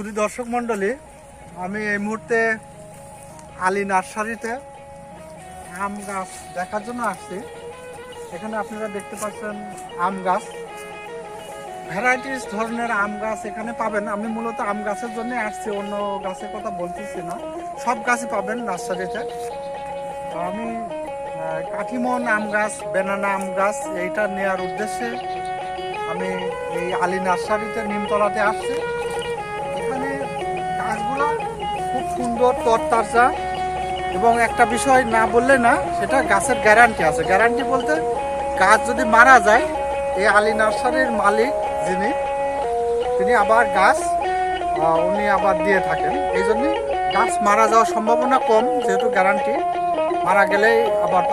সুধী দর্শক মণ্ডলী, আমি এই মুহূর্তে আলী নার্সারিতে আম গাছ দেখার জন্য আসছি। এখানে আপনারা দেখতে পাচ্ছেন আম গাছ। ভ্যারাইটিস ধরনের আম গাছ এখানে পাবেন। আমি মূলত আম গাছের জন্য আসছি, অন্য গাছের কথা বলতেছি না। সব গাছই পাবেন নার্সারিতে। আমি কাঠিমন আম গাছ, বেনানা আম গাছ, এইটা নেওয়ার উদ্দেশ্যে আমি এই আলী নার্সারিতে নিমতলাতে আসছি। গাছগুলো খুব সুন্দর তরতাজা এবং একটা বিষয় না বললে না, সেটা গাছের গ্যারান্টি আছে। গ্যারান্টি বলতে গাছ যদি মারা যায়, এই আলী নার্সারির মালিক যিনি, তিনি আবার গাছ উনি আবার দিয়ে থাকেন। এই জন্যই গাছ মারা যাওয়ার সম্ভাবনা কম, যেহেতু গ্যারান্টি মারা গেলেই আবার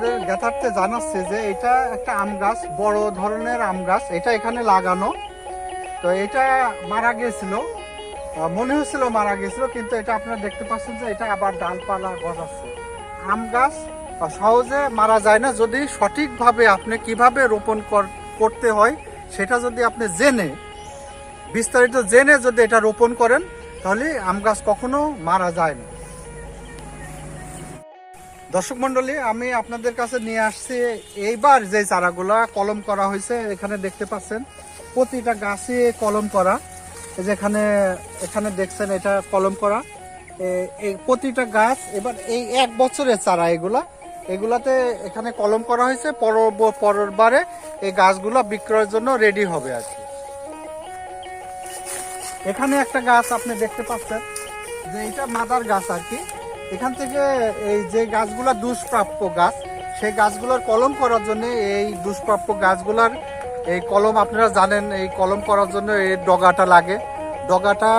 আপনাদের জ্ঞাতার্থে জানাচ্ছে যে এটা একটা আম গাছ বড় ধরনের আম গাছ এটা এখানে লাগানো। তো এটা মারা গিয়েছিল আহ, মনে হচ্ছিল মারা গিয়েছিল কিন্তু এটা আপনারা দেখতে পাচ্ছেন যে এটা আবার ডালপালা গজাচ্ছে আম গাছ সহজে মারা যায় না। যদি সঠিকভাবে আপনি কীভাবে রোপণ কর- করতে হয় সেটা যদি আপনি জেনে বিস্তারিত জেনে যদি এটা রোপণ করেন তাহলে আম গাছ কখনো মারা যায় না। দর্শক মন্ডলী আমি আপনাদের কাছে নিয়ে আসছি এইবার যে চারাগুলা কলম করা হয়েছে, এখানে দেখতে পাচ্ছেন, প্রতিটা গাছে কলম করা। এই যে এখানে দেখছেন এটা কলম করা। এই প্রতিটা গাছ, এবার এই এক বছরের চারা এগুলা। এগুলাতে এখানে কলম করা হয়েছে পর পরের বারে এই গাছগুলো বিক্রয়ের জন্য রেডি হবে আর কি। এখানে একটা গাছ আপনি দেখতে পাচ্ছেন, যে এটা মাদার গাছ আর কি। এখান থেকে এই যে গাছগুলো দুষ্প্রাপ্য গাছ, সেই গাছগুলোর কলম করার জন্য এই দুষ্প্রাপ্য গাছগুলার এই কলম আপনারা জানেন, এই কলম করার জন্য এই ডগাটা লাগে। ডগাটা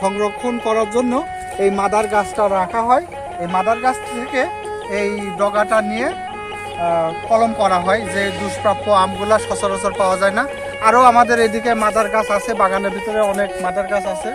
সংরক্ষণ করার জন্য এই মাদার গাছটা রাখা হয়। এই মাদার গাছ থেকে এই ডগাটা নিয়ে কলম করা হয় যে দুষ্প্রাপ্য আমগুলা সচরাচর পাওয়া যায় না। আরও আমাদের এদিকে মাদার গাছ আছে, বাগানের ভিতরে অনেক মাদার গাছ আছে।